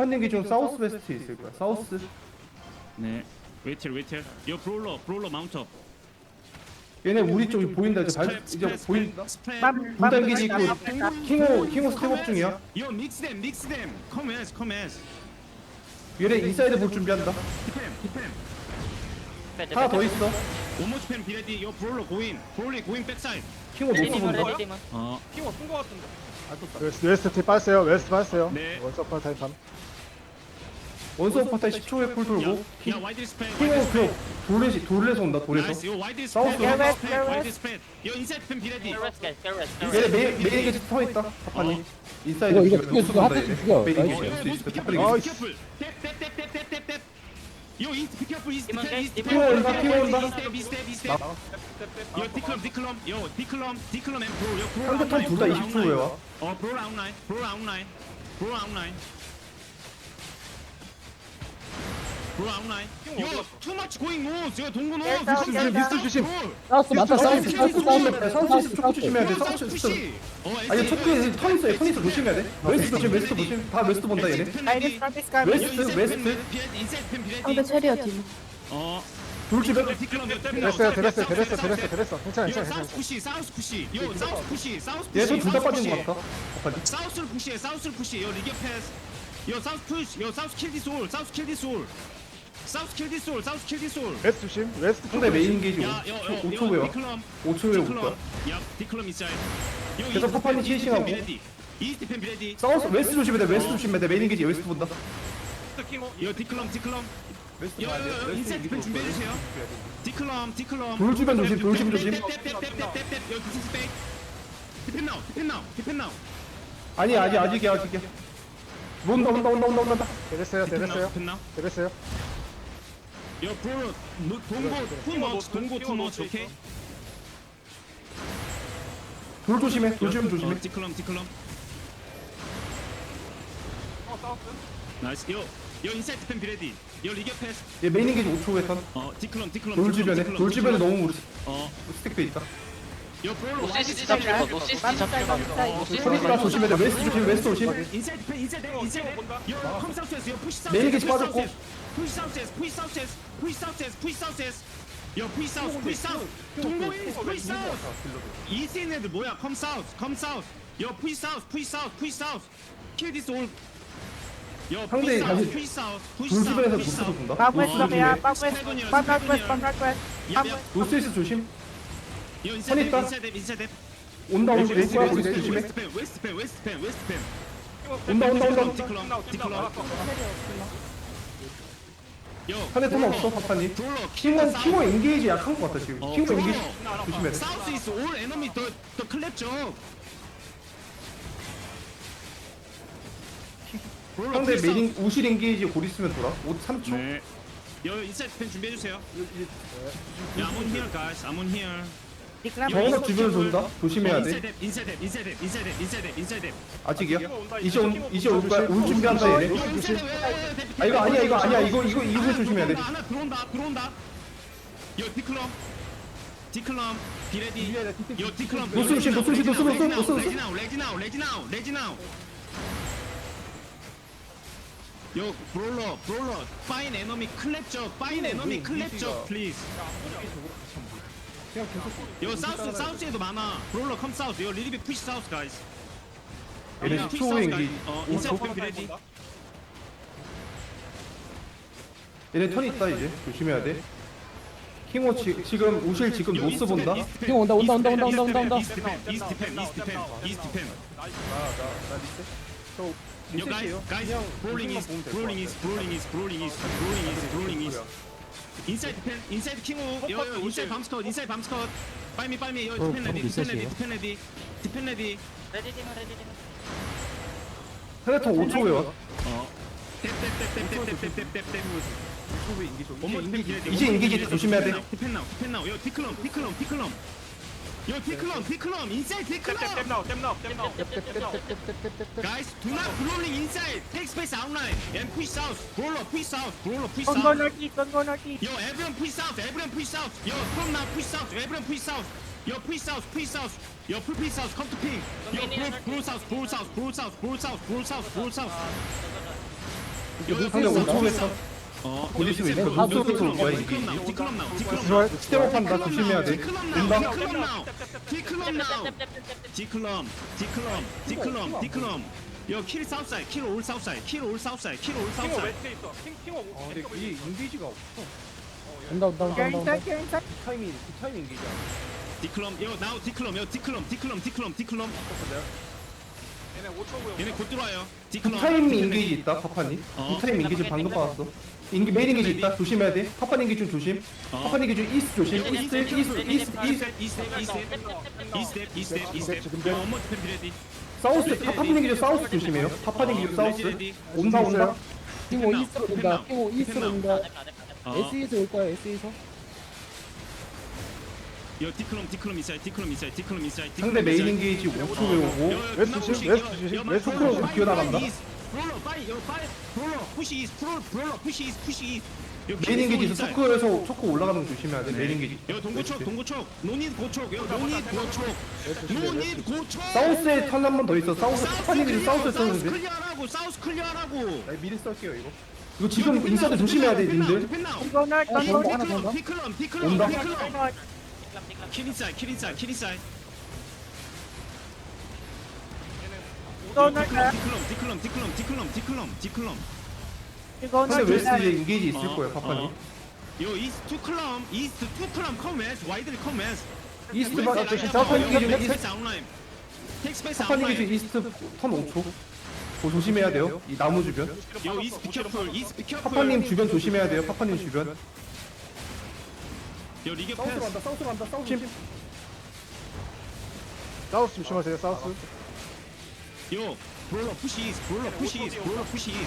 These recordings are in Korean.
파파님 기준 사우스 웨스트 있을 거야. 사우스. 네. 웨이틀 웨이틀. 요 브롤러 브롤러 마운트업. 얘네 우리 쪽이 보인다. 이제 발 이제 보인다. 분단 기지 있고 킹호 킹호 스텝업 중이야. 요 믹스댐 믹스댐. 컴에스 컴에스. 얘네 인사이드 볼 준비한다. 디펜 디펜. 하나 더 있어. 오모스 펜 비레디. 요 브롤러 고인. 브롤리 고인 백사이드. 킹호 노스 본다. 어. 킹워 쓴거 같은데. 웨스트, 웨스트 팀 빠졌어요. 웨스트 빠졌어요. 네. 원서 파 타임 3. 원서 파타이 10초에 풀 돌고. 야 와이드 스프레드. 킹호 그 돌레시 돌레서 온다. 돌레서. 나이스. 요 와이드 사우스. 스프레드. 야, 와이드 스프레드. 와이드 스프레드. 요 인사이드 펜 비레디. 얘네 메인 메인 기지 터 있다. 파파님. 인사이드 이거, 이거 죽여, 죽여. 온다, 하트 얘네. 죽여. 메인 나이스. 기지 올수 있어. 파파님 아, 기지. 비켜풀. 탭탭탭탭탭탭탭. 요 이스트 비켜풀 이스트 이스트. 킹호 온다. 킹호 온다. 이스텝 이스텝 이스텝. 요 디클럼 디클럼 요 디클럼 디클럼 앤 브로 요 브로 상대 턴둘다 20초에 와. 어 브로 아웃라인 브로 아웃라인 브로 아웃라인 브로 아웃라인 요 투마치 고잉 노스 요 동구 노스 미스트 주심, 미스트 주심. 사우스 많다 사우스 사우스 사우스 사우스 이스트 쪽 조심해야 돼. 사우스 이스트. 푸시 아니 첫째 턴 있어. 턴 있어. 조심해야 돼. 웨스트 조심. 웨스트 조심. 다 웨스트 본다 얘네. 웨스트 웨스트. 상대 체리어 팀. 어 돌집에 됐어요, 됐어요, 됐어요, 됐어요, 됐어. 괜찮아, 요 괜찮아, 사우스 괜찮아. 푸시 사우스 푸시 요 사우스 푸시 사우스 푸시 얘도 둘다 사우스 빠진. 것 같다. 사우스를 푸시해 사우스를 푸시해 요 리그 패스 요 사우스 푸시 요 사우스 킬 디스 올 사우스 킬 디스 올 사우스 킬 디스 올 사우스 킬 디스 올 웨스트 조심. 웨스트 상대 메인 게이지 요, 5초 요, 외와. 디클럼, 5초 외에 올 디클럼. 거야. 디클럼. 이스트 펜 비레디. 펜 비레디. 사우스 웨스트 조심해야 돼. 웨스트 조심해야 돼. 메인 게이지 웨스트 본다. 요 디클럼, 디클럼. 웨스트 요, 요, 요, 인사이드 펜 준비해 주세요. 디클럼, 디클럼. 돌 주변 조심, 돌 주변 조심. 탭, 탭, 탭, 탭, 탭, 탭, 탭. 요 디스 스페이스. 디펜 나우, 디펜 나우, 디펜 나우. 아니 아직 아직이야 아직이야. 온다 온다 온다 온다 온다. 됐어요, 디펜 나우, 됐어요. 디펜 나우. 됐어요. 요 브로, 노- 동고, 투머치, 동고, 투머치, 오케이? 돌 조심해. 돌 주변 조심해. 어, 디클럼, 디클럼. 어. 나이스. 요, 요 인사이드 펜 비레디. 요 리그 패스. 얘 메인 게이지 5초 회선. 어, 디클럼, 디클럼. 돌 디클럼, 주변에 디클럼, 돌 주변에 디클럼. 너무 우리 어, 스택 돼 있다. 요 브롤로 노시스티 잡힐 거, 노시스티 잡힐 거. 소리가 조심해야 돼. 웨스트 조심. 웨스트 조심. 인사이드 펜 인사이드 인사이드 요 컴사우스에서 요 푸시 사우스 메인 게이지 빠졌고. 푸시 사우스에서 푸시 사우스에서 푸시 사우스에서 푸시 사우스에서 요 푸시 사우스 푸시 사우스 이스 푸시 사우스 이스인 애들 뭐야 컴 사우스 컴 사우스 요 푸시 사우스 푸시 사우스 푸시 사우스 킬 디스 올요 상대 다시 돌집에서 도스로 준다? 빵꾸에 수석이야 빵꾸에 빵꾸에 빵꾸에 노스에서 조심. 선입다. 온다 온다 온다 우리 조심해. 온다 온다 온다. 상대 토마 없어 파파님. 킹원 킹원 엔게이지 약한 것 같아 지금. 킹원 엔게이지 조심해. 사우스 이스 올 에너미 더 클랩 좀. 상대 메인 우실 엔게이지 곧 있으면 돌아. 5 3초. 네. 여 인사이드 펜 준비해 주세요. 야, I'm on here, guys. I'm on here. Declare 정원업 주변을 돈다. 조심해야 돼. 인사이드, 인사이드, 인사이드, 인사이드, 인사이드, 인사이드. 아직이야. 이제 온 이제 올 거야. 올 준비한다 얘네. 아 이거 아니야 이거 아니야 이거 이거 이거 조심해야 돼. 하나 들어온다, 들어온다. 요 디클럼, 디클럼, 비레디. 요 디클럼. 노스 노스 노스, 노스, 노스, 노스. 레지 나우, 레지 나우, 레지 나우, 레지 나우. 요 브롤러, 브롤러, 파인 에너미 클랩적, 파인 에너미 클랩적, 플리즈. 요 사우스, 사우스에도 많아. 브롤러 컴 사우스. 요 리리비 푸시 사우스 가이즈. 얘네 푸시 10초 사우스 엔게이지. 가이즈. 어, 인사이드 펜 비레디. 얘네 턴 있다 이제 조심해야 돼. 킹워 지, 지금 우실 지금 요 노스 본다. 형 온다, 온다, 온다, 온다, 온다, 펜, 온다, 이스트 펜, 이스트 펜, 이스트 펜, 이스트 펜. Yo guys, guys, brawling is, brawling is, brawling is, brawling is, brawling is, brawling is. Inside pen, inside king 요, 요, inside bomb squad, inside bomb squad. 빨미 빨미, 요, 디펜 레디, 디펜 레디, 디펜 레디, 디펜 레디. 5초. 어. 탭탭탭탭탭탭탭탭탭. 이제 인기지 조심해야 돼. 디펜 나우, 디펜 나우. 요, 디클럼, 디클럼, 디클럼. 요, 디클럼, 디클럼, inside 디클럼. 땜 나우, 땜 나우, 땜 나우. Guys, do not brawling inside. Take space outline and push south. Brawler, push south. Brawler, push Don't go south. northeast, don't go northeast. Yo, everyone push south. Everyone push south. Yo, come now, push south. Everyone push south. Yo, push south, push south. Yo, pull push south. Come to ping. Yo, pull, pull south, pull south, pull south, pull south, pull south, pull south. 상대 5초에서 어, 수 있는. 스텝업 한다 조심해야 돼 온다 킬킬올킬올킬올 킹호. 웨스트에 있어. 킹 킹호 아 근데 이 없어. 온다 온다 온다 온다 you're inside. 타이밍 그 타이밍 인게이지 디클럼, 요, 나오, 디클럼, 요, 디클럼, 디클럼, 디클럼, 디클럼. 얘네 5초고요. 얘네 곧 들어와요. 그 디클럼. 타이밍 인게이지 있다 파파님? 어. 그 타이밍 인게이지 방금 받았어 인게 메인 인게이지 있다 조심해야 돼 파파 인게이지 좀 조심 어. 파파 인게이지 좀 이스트 조심 이스트 이스트 이스트 이스트 이스텝, 이스텝, 이스텝. 지금 요, 원모 디펜 비레디. 사우스 파파 인게이지 사우스 조심해요 파파 인게이지 사우스 온다 온다 킹오 이스트로 온다 킹오 이스트로 온다 어, SE에서 올 거야 SE에서 요, 디클럼, 디클럼 있어요, 디클럼 있어요, 디클럼 있어요. 상대 메인 인게이지 5초에 오고 웨스트 조심, 웨스트 조심, 웨스트 조심. 기어나간다. 브롤러 파이 요 파이 브롤러 푸시 이스 브롤 브롤러 푸시 이스 푸시 이스 요 메인 인사이드. 초크에서 초크 올라가는 거 조심해야 돼 메인 인게이지 요 동고촉 동고촉 노닛 고촉 요 노닛 고촉 노닛 고촉 사우스에 턴 한 번 더 있어 사우스 인게이지 사우스에 사우스 쏘는데 클리어하라고 사우스 클리어하라고 나 미리 쏠게요 이거 이거 지금 인사이드 조심해야 돼 님들 어, 온다. Don't go 디클럼 north. 키리사이 키리사이 키리사이 North, uh, 디클럼 디클럼 디클럼 디클럼 디클럼 디클럼 상대 north. 웨스트 이제 인게이지 있을 어, 거예요 파파님. 어. 요 이스트 투 클럼 이스트 투 클럼 커맨스 와이드 커맨스. 이스트 바 파파 인게이지 이스트 텍스페이스 아웃라인. 텍스페이스 파파 아웃라인. 인게이지 이스트 턴 5초? 그 조심해야 돼요? 이 나무 주변? 요 이스 비켜풀 이스 비켜풀 파파님 주변 조심해야 돼요 파파님 주변. 요 리그 사우스로 패스. 간다 사우스로 간다 사우스 사우스 조심하세요, 사우스. 요 브롤러 푸시 이스 브롤러 푸시 이스 브롤러 푸시 이스.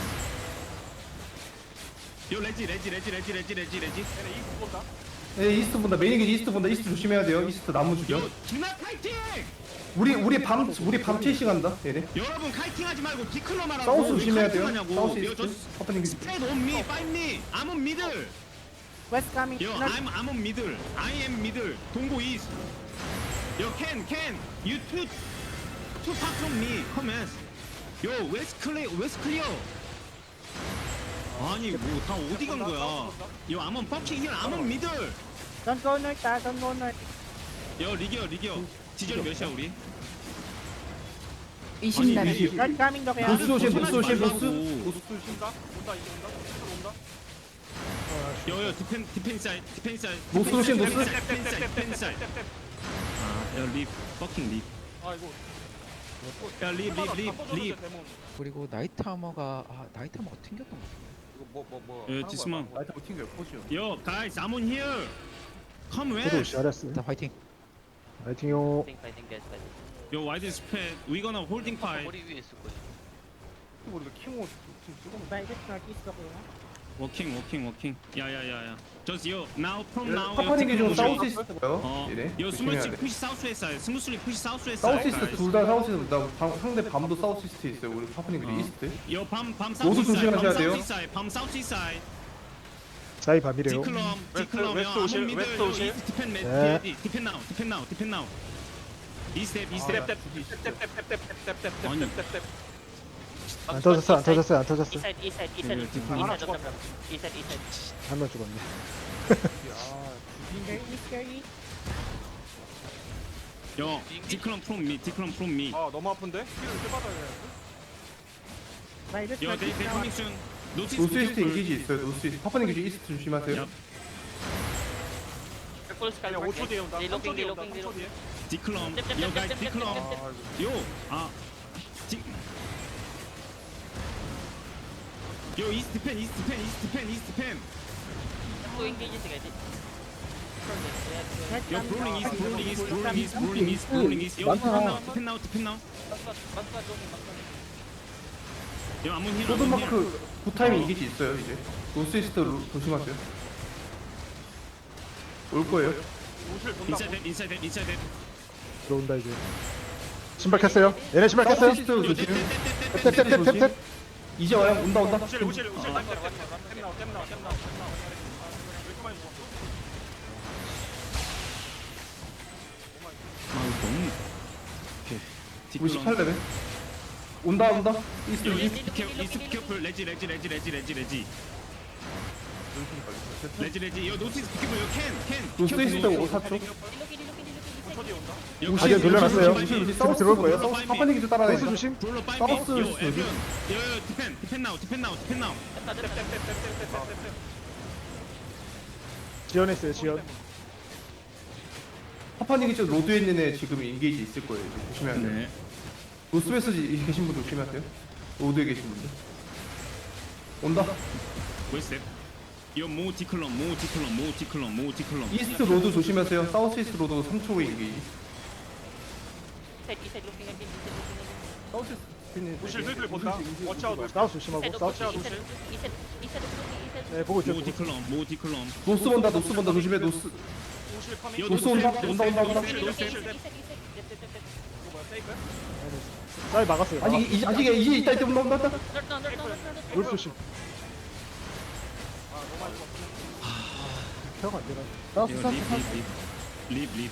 요 레지 레지 레지 레지 레지 레지 레지. 얘네 본다. 네 이스트 본다. 메인 인게이지 이스트 본다. 이스트 조심해야 돼요. 이스트 나무 요 카이팅! 우리 우리 밤 우리 밤 채시 간다 얘네. 여러분 카이팅하지 말고 디클러 말하고 사우스 조심해야 돼요. 사우스 이스트. 파파님 인게이지 스프레드 온 미 파이미 I'm on middle. West coming. 요 north. I'm I'm on middle. I am you two to fuck from me. Commence. Yo, where's clear? Where's clear? 아니 뭐 다 어디 간 거야? 요 암은 fucking here. 암은 미들. Don't go night, Dad. Don't go night. 요 리기어 리기어. 지절 몇이야 우리? 20날 아니, 이게- Don't come in the car. 보스 조심, 보스 조심, 보스. 보스 쉰다? 온다 이제 온다? 보스 온다? 요요 디펜 디펜스 사이 디펜스 사이. 목숨 없이 목숨? 디펜스 사이 디펜스 사이. 아, 요 립, fucking 립. 아 이거 야, 립, 립, 립, 립. 그리고 나이트 하머가 아 나이트 하머가 튕겼던 것 같은데 이거 뭐, 뭐, 뭐. 예, 지스만. 나이트 못 튕겨요, 포지요. Yo, guys, I'm on 포도 시작했어. 일단 화이팅 화이팅요. 파이팅 파이팅 게스 파이팅 Yo, wide 아, 머리 위에 있을 거예요 모르겠 킹호 지금 쓰고. 나 이제 나기 있어 보여. Yeah, yeah, yeah, yeah. Just yo, now from now. 파파님 기준 yo, 사우스 이스트고요 어, 얘네 요 조심해야 돼 푸시 사우스 웨스트. 스무스리 푸시 사우스 웨스트. 사우스 이스트 둘 다 사우스 이스트 나 방- 상대 밤도 사우스 이스트 있어요 우리 어. 이스트 Yo, 밤, 밤 노스 사우스 사이드. 밤 조심하셔야 돼요. 사우스. 밤 사우스 사이드. 자이 밤이래요. 디클럼, 디클럼. 웨스트 요, 오실, I'm on middle. 웨스트 yo, 오실. east depend, man. 네. Depend now, depend now, depend now. 이 스텝, 이 스텝. 탭탭탭탭탭탭탭탭탭탭 아니. 안 터졌어, 안 터졌어요, 안 터졌어. 이사이드 이사이드 요, 이사이드 디펜. 이사이드 이사이드 이사이드 한 명 죽었네. 요, 디클럼 from me, 디클럼 from me. 아 너무 아픈데? 힐을 좀 받아야 돼 Right, it's Yo, they northeast. they now. coming soon. 노스 노스 이스트 인기지 있어요 노스 이스트 파파님 기준 이스트 조심하세요 야. 풀 스카이 그냥 5초 뒤에 온다 3초 리로킹 뒤에 온다 리로킹 3초 리로킹 뒤에. 요, 디클럼. 요, 아, 요, 이스트 펜, 이스트 펜, 이스트 펜, 이스트 펜. 또 인게이지 North 요, 브롤링. 이스트, 브롤링 이스트, 브롤링 이스트, 브롤링 이스트, 브롤링 이스트. 요, 많아. 디펜 나우, 디펜 나우, 디펜 나우. 요, 아문 힐, 아문 힐. 소드마크 굿타임 인기지 있어요 이제 노스 이스트 루- 조심하세요 올 거예요 우실 본다 인사이드, 인사이드, 인사이드. 들어온다 이제. 신발 켰어요. 얘네 신발 사우스 켰어요. 이스트 조심 탭탭탭탭탭. 이제 와요. 온다 온다. 우실 우실 우실 나와 나와 나와 나와 나와 왜? 아, 이거 너무. 오케이. 디클럼. 98레벨. 온다 온다. 이스트 이스트 케어 이스트 케어풀 레지 레지 레지 레지 레지 레지. 레지 레지. 요 노스 이스트 케어풀 요캔캔. 노스 이스트 5사초 가디언 돌려놨어요. 사우스 들어올 거예요. 사우스 파파닉이 좀 따라가야 돼 조심. 사우스 에브리온 요요. 디펜. 디펜 나우 디펜 나우 디펜 나우 지연했어요 지연. 파파닉이 저 로드에 있는 애 지금 인게이지 있을 거예요 이제 조심해야 돼요 네. 노스웨스 계신 분들 조심해야 돼요? 로드에 계신 분들? 온다. 웨스텝 요 모티클럼 모티클럼 모티클럼 모티클럼 이스트 로드 조심하세요 사우스 이스트 로드 3초 인게이지 이셋 이셋 루킹 엔진 이셋 루킹 엔진 사우스 이스트 무실 슬슬 본다 워치아웃 사우스 조심하고 이셋 사우스. 루킹 이셋 이셋 이셋 루킹 이셋 네 보고 있어요. 보고 있어요. 모티클럼 모티클럼 노스 본다 노스 본다 조심해 노스 무실 커밍 요 노스 온다, 노스 온다, 온다, 온다. 노스 이셋 노스 이셋 이셋 이셋 이거 뭐야 페이크? 사이 막았어요. 아직 이- 아직 이제 있다 있다 온다 온다 온다 널널 널널 널널 노스 조심. 안 되나? 립, 립, 립. 립, 립.